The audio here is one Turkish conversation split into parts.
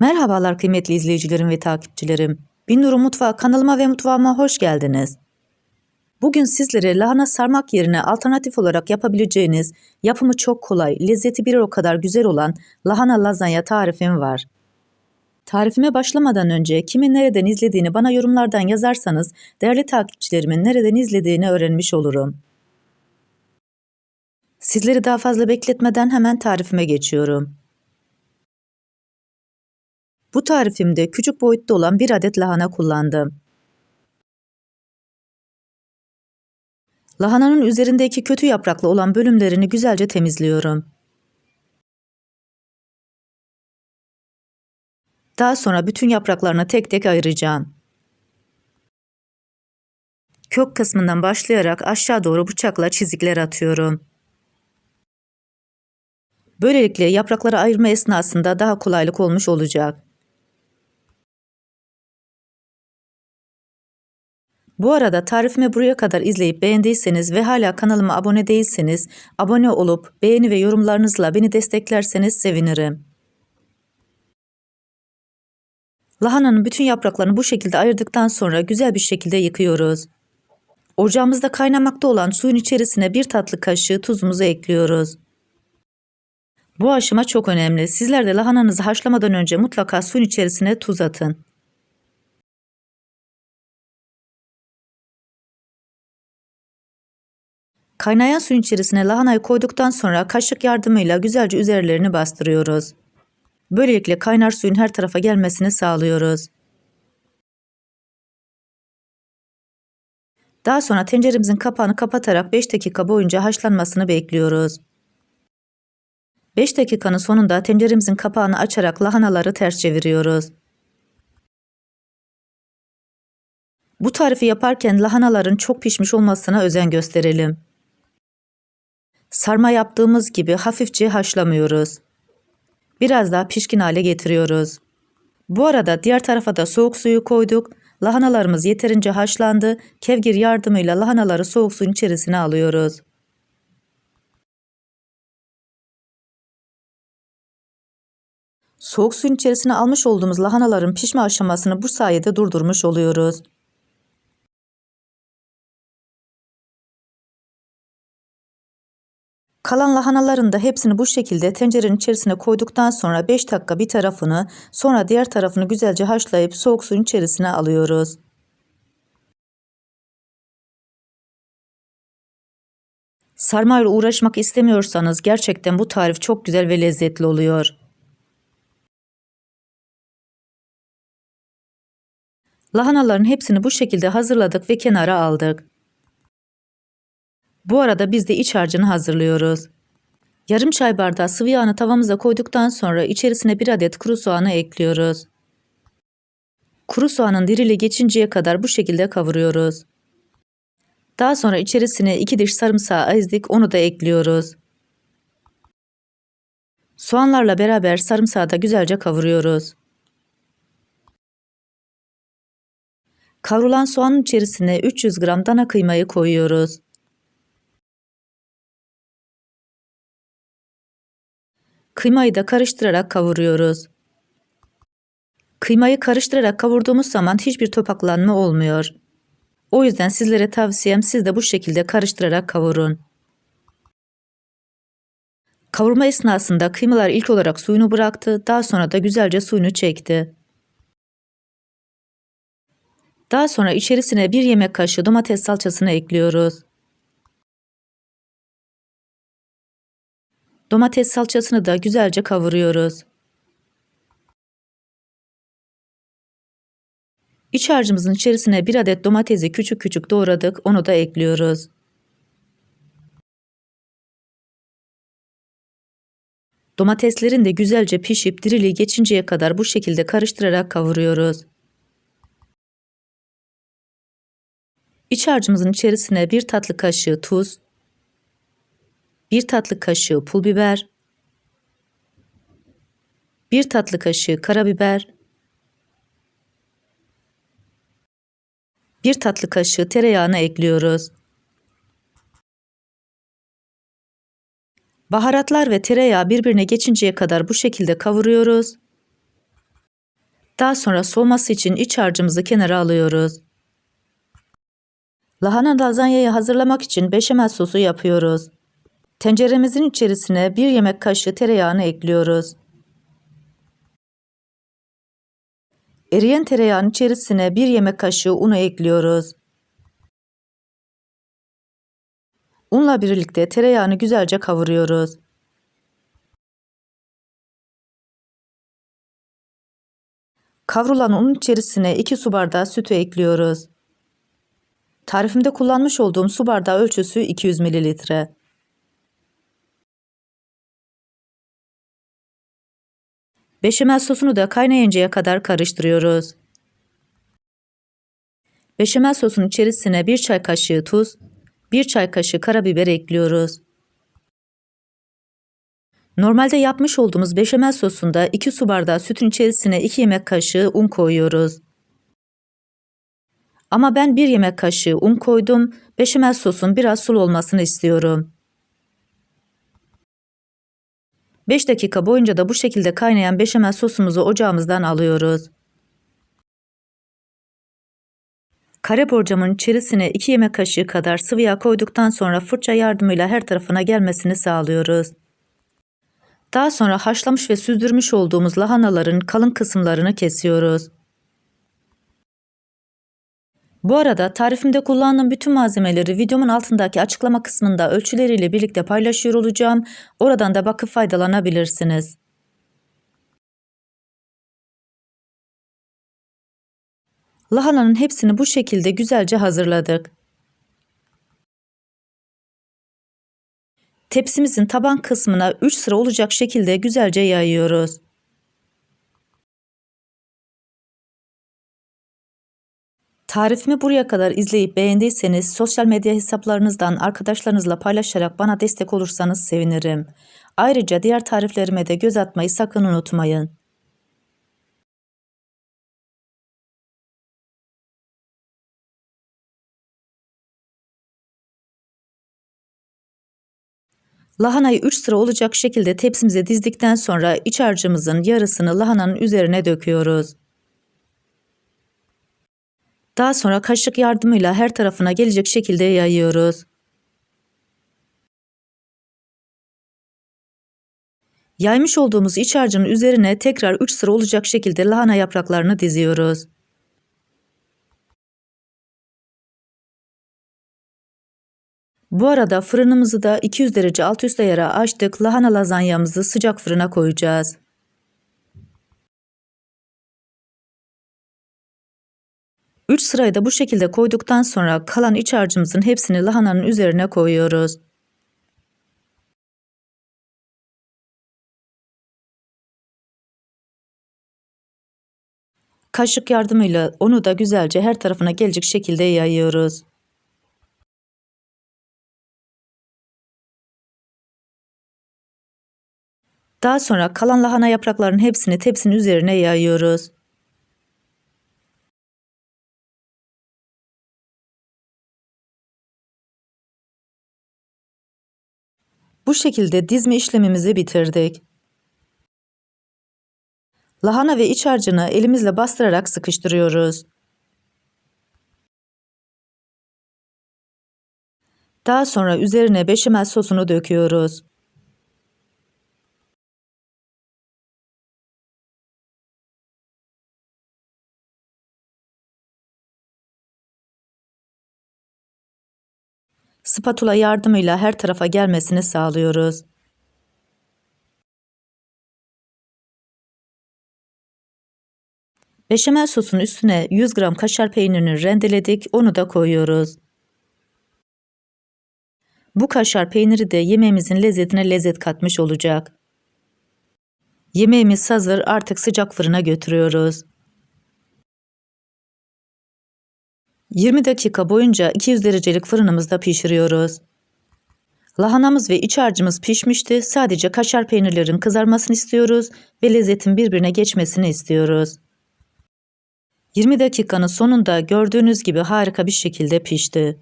Merhabalar kıymetli izleyicilerim ve takipçilerim. Binnur'un Mutfağı kanalıma ve mutfağıma hoş geldiniz. Bugün sizlere lahana sarmak yerine alternatif olarak yapabileceğiniz, yapımı çok kolay, lezzeti bir o kadar güzel olan lahana lazanya tarifim var. Tarifime başlamadan önce kimin nereden izlediğini bana yorumlardan yazarsanız değerli takipçilerimin nereden izlediğini öğrenmiş olurum. Sizleri daha fazla bekletmeden hemen tarifime geçiyorum. Bu tarifimde küçük boyutta olan bir adet lahana kullandım. Lahananın üzerindeki kötü yapraklı olan bölümlerini güzelce temizliyorum. Daha sonra bütün yapraklarını tek tek ayıracağım. Kök kısmından başlayarak aşağı doğru bıçakla çizikler atıyorum. Böylelikle yaprakları ayırma esnasında daha kolaylık olmuş olacak. Bu arada tarifimi buraya kadar izleyip beğendiyseniz ve hala kanalıma abone değilseniz abone olup beğeni ve yorumlarınızla beni desteklerseniz sevinirim. Lahananın bütün yapraklarını bu şekilde ayırdıktan sonra güzel bir şekilde yıkıyoruz. Ocağımızda kaynamakta olan suyun içerisine bir tatlı kaşığı tuzumuzu ekliyoruz. Bu aşama çok önemli. Sizler de lahananızı haşlamadan önce mutlaka suyun içerisine tuz atın. Kaynayan suyun içerisine lahanayı koyduktan sonra kaşık yardımıyla güzelce üzerlerini bastırıyoruz. Böylelikle kaynar suyun her tarafa gelmesini sağlıyoruz. Daha sonra tenceremizin kapağını kapatarak 5 dakika boyunca haşlanmasını bekliyoruz. 5 dakikanın sonunda tenceremizin kapağını açarak lahanaları ters çeviriyoruz. Bu tarifi yaparken lahanaların çok pişmiş olmasına özen gösterelim. Sarma yaptığımız gibi hafifçe haşlamıyoruz. Biraz daha pişkin hale getiriyoruz. Bu arada diğer tarafa da soğuk suyu koyduk. Lahanalarımız yeterince haşlandı. Kevgir yardımıyla lahanaları soğuk suyun içerisine alıyoruz. Soğuk suyun içerisine almış olduğumuz lahanaların pişme aşamasını bu sayede durdurmuş oluyoruz. Kalan lahanaların da hepsini bu şekilde tencerenin içerisine koyduktan sonra 5 dakika bir tarafını sonra diğer tarafını güzelce haşlayıp soğuk suyun içerisine alıyoruz. Sarmayla uğraşmak istemiyorsanız gerçekten bu tarif çok güzel ve lezzetli oluyor. Lahanaların hepsini bu şekilde hazırladık ve kenara aldık. Bu arada biz de iç harcını hazırlıyoruz. Yarım çay bardağı sıvı yağını tavamıza koyduktan sonra içerisine bir adet kuru soğanı ekliyoruz. Kuru soğanın dirili geçinceye kadar bu şekilde kavuruyoruz. Daha sonra içerisine iki diş sarımsağı ezdik onu da ekliyoruz. Soğanlarla beraber sarımsağı da güzelce kavuruyoruz. Kavrulan soğanın içerisine 300 gram dana kıymayı koyuyoruz. Kıymayı da karıştırarak kavuruyoruz. Kıymayı karıştırarak kavurduğumuz zaman hiçbir topaklanma olmuyor. O yüzden sizlere tavsiyem siz de bu şekilde karıştırarak kavurun. Kavurma esnasında kıymalar ilk olarak suyunu bıraktı, daha sonra da güzelce suyunu çekti. Daha sonra içerisine bir yemek kaşığı domates salçasını ekliyoruz. Domates salçasını da güzelce kavuruyoruz. İç harcımızın içerisine bir adet domatesi küçük küçük doğradık. Onu da ekliyoruz. Domateslerin de güzelce pişip diriliği geçinceye kadar bu şekilde karıştırarak kavuruyoruz. İç harcımızın içerisine bir tatlı kaşığı tuz, 1 tatlı kaşığı pul biber, 1 tatlı kaşığı karabiber, 1 tatlı kaşığı tereyağını ekliyoruz. Baharatlar ve tereyağı birbirine geçinceye kadar bu şekilde kavuruyoruz. Daha sonra soğuması için iç harcımızı kenara alıyoruz. Lahana lazanyayı hazırlamak için beşamel sosu yapıyoruz. Tenceremizin içerisine bir yemek kaşığı tereyağını ekliyoruz. Eriyen tereyağın içerisine bir yemek kaşığı unu ekliyoruz. Unla birlikte tereyağını güzelce kavuruyoruz. Kavrulan unun içerisine 2 su bardağı sütü ekliyoruz. Tarifimde kullanmış olduğum su bardağı ölçüsü 200 mililitre. Beşamel sosunu da kaynayıncaya kadar karıştırıyoruz. Beşamel sosun içerisine 1 çay kaşığı tuz, 1 çay kaşığı karabiber ekliyoruz. Normalde yapmış olduğumuz beşamel sosunda 2 su bardağı sütün içerisine 2 yemek kaşığı un koyuyoruz. Ama ben 1 yemek kaşığı un koydum. Beşamel sosun biraz sulu olmasını istiyorum. 5 dakika boyunca da bu şekilde kaynayan beşamel sosumuzu ocağımızdan alıyoruz. Kare borcamın içerisine 2 yemek kaşığı kadar sıvı yağ koyduktan sonra fırça yardımıyla her tarafına gelmesini sağlıyoruz. Daha sonra haşlamış ve süzdürmüş olduğumuz lahanaların kalın kısımlarını kesiyoruz. Bu arada tarifimde kullandığım bütün malzemeleri videomun altındaki açıklama kısmında ölçüleriyle birlikte paylaşıyor olacağım. Oradan da bakıp faydalanabilirsiniz. Lahananın hepsini bu şekilde güzelce hazırladık. Tepsimizin taban kısmına 3 sıra olacak şekilde güzelce yayıyoruz. Tarifimi buraya kadar izleyip beğendiyseniz sosyal medya hesaplarınızdan arkadaşlarınızla paylaşarak bana destek olursanız sevinirim. Ayrıca diğer tariflerime de göz atmayı sakın unutmayın. Lahanayı 3 sıra olacak şekilde tepsimize dizdikten sonra iç harcımızın yarısını lahananın üzerine döküyoruz. Daha sonra kaşık yardımıyla her tarafına gelecek şekilde yayıyoruz. Yaymış olduğumuz iç harcın üzerine tekrar 3 sıra olacak şekilde lahana yapraklarını diziyoruz. Bu arada fırınımızı da 200 derece alt üst ayara açtık. Lahana lazanyamızı sıcak fırına koyacağız. Üç sırayı da bu şekilde koyduktan sonra kalan iç harcımızın hepsini lahananın üzerine koyuyoruz. Kaşık yardımıyla onu da güzelce her tarafına gelecek şekilde yayıyoruz. Daha sonra kalan lahana yapraklarının hepsini tepsinin üzerine yayıyoruz. Bu şekilde dizme işlemimizi bitirdik. Lahana ve iç harcını elimizle bastırarak sıkıştırıyoruz. Daha sonra üzerine beşamel sosunu döküyoruz. Spatula yardımıyla her tarafa gelmesini sağlıyoruz. Beşamel sosun üstüne 100 gram kaşar peynirini rendeledik, onu da koyuyoruz. Bu kaşar peyniri de yemeğimizin lezzetine lezzet katmış olacak. Yemeğimiz hazır, artık sıcak fırına götürüyoruz. 20 dakika boyunca 200 derecelik fırınımızda pişiriyoruz. Lahanamız ve iç harcımız pişmişti. Sadece kaşar peynirlerin kızarmasını istiyoruz ve lezzetin birbirine geçmesini istiyoruz. 20 dakikanın sonunda gördüğünüz gibi harika bir şekilde pişti.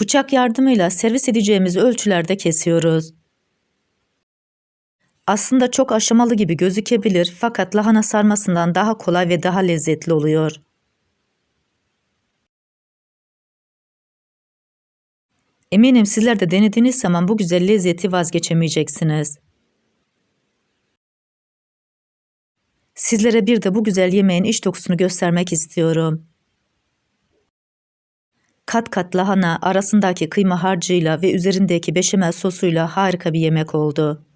Bıçak yardımıyla servis edeceğimiz ölçülerde kesiyoruz. Aslında çok aşamalı gibi gözükebilir fakat lahana sarmasından daha kolay ve daha lezzetli oluyor. Eminim sizler de denediğiniz zaman bu güzel lezzeti vazgeçemeyeceksiniz. Sizlere bir de bu güzel yemeğin iç dokusunu göstermek istiyorum. Kat kat lahana arasındaki kıyma harcıyla ve üzerindeki beşamel sosuyla harika bir yemek oldu.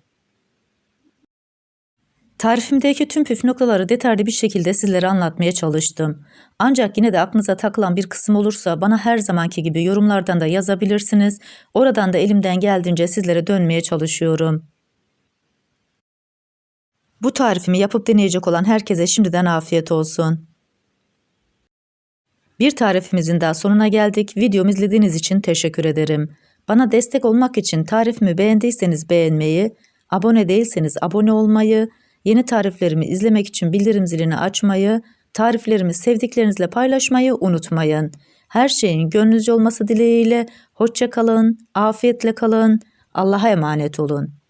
Tarifimdeki tüm püf noktaları detaylı bir şekilde sizlere anlatmaya çalıştım. Ancak yine de aklınıza takılan bir kısım olursa bana her zamanki gibi yorumlardan da yazabilirsiniz. Oradan da elimden geldiğince sizlere dönmeye çalışıyorum. Bu tarifimi yapıp deneyecek olan herkese şimdiden afiyet olsun. Bir tarifimizin daha sonuna geldik. Videomu izlediğiniz için teşekkür ederim. Bana destek olmak için tarifimi beğendiyseniz beğenmeyi, abone değilseniz abone olmayı, yeni tariflerimi izlemek için bildirim zilini açmayı, tariflerimi sevdiklerinizle paylaşmayı unutmayın. Her şeyin gönlünüzce olması dileğiyle hoşça kalın, afiyetle kalın, Allah'a emanet olun.